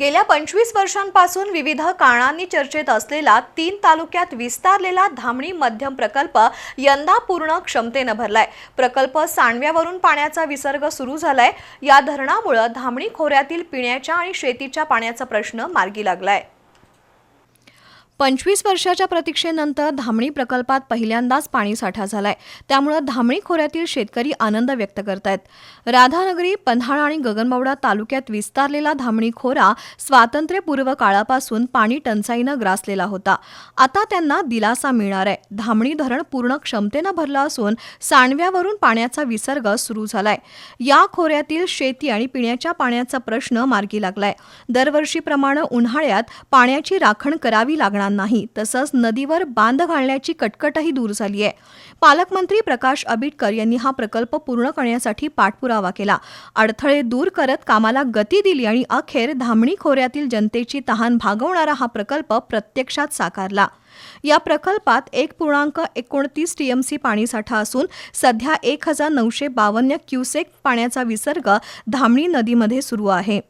गेल्या पंचवीस वर्षांपासून विविध कारणांनी चर्चेत असलेला तीन तालुक्यात विस्तारलेला धामणी मध्यम प्रकल्प यंदा पूर्ण क्षमतेनं भरलाय. प्रकल्प सांडव्यावरून पाण्याचा विसर्ग सुरू झालाय. या धरणामुळं धामणी खोऱ्यातील पिण्याच्या आणि शेतीच्या पाण्याचा प्रश्न मार्गी लागलाय. पंचवीस वर्षाच्या प्रतीक्षेनंतर धामणी प्रकल्पात पहिल्यांदाच पाणीसाठा झालाय. त्यामुळे धामणी खोऱ्यातील शेतकरी आनंद व्यक्त करतायत. राधानगरी पन्हाळा आणि गगनबावडा तालुक्यात विस्तारलेला धामणी खोरा स्वातंत्र्यपूर्व काळापासून पाणी टंचाईनं ग्रासलेला होता. आता त्यांना दिलासा मिळणार आहे. धामणी धरण पूर्ण क्षमतेनं भरलं असून सांडव्यावरून पाण्याचा विसर्ग सुरू झालाय. या खोऱ्यातील शेती आणि पिण्याच्या पाण्याचा प्रश्न मार्गी लागलाय. दरवर्षीप्रमाणे उन्हाळ्यात पाण्याची राखण करावी लागणार नाही. तसंच नदीवर बांध घालण्याची कटकटही दूर झाली आहे. पालकमंत्री प्रकाश आंबेडकर यांनी हा प्रकल्प पूर्ण करण्यासाठी पाठपुरावा केला. अडथळे दूर करत कामाला गती दिली आणि अखेर धामणी खोऱ्यातील जनतेची तहान भागवणारा हा प्रकल्प प्रत्यक्षात साकारला. या प्रकल्पात एक पूर्णांक एकोणतीस टीएमसी पाणीसाठा असून सध्या एक हजार नऊशे बावन्न क्युसेक पाण्याचा विसर्ग धामणी नदीमध्ये सुरू आहे.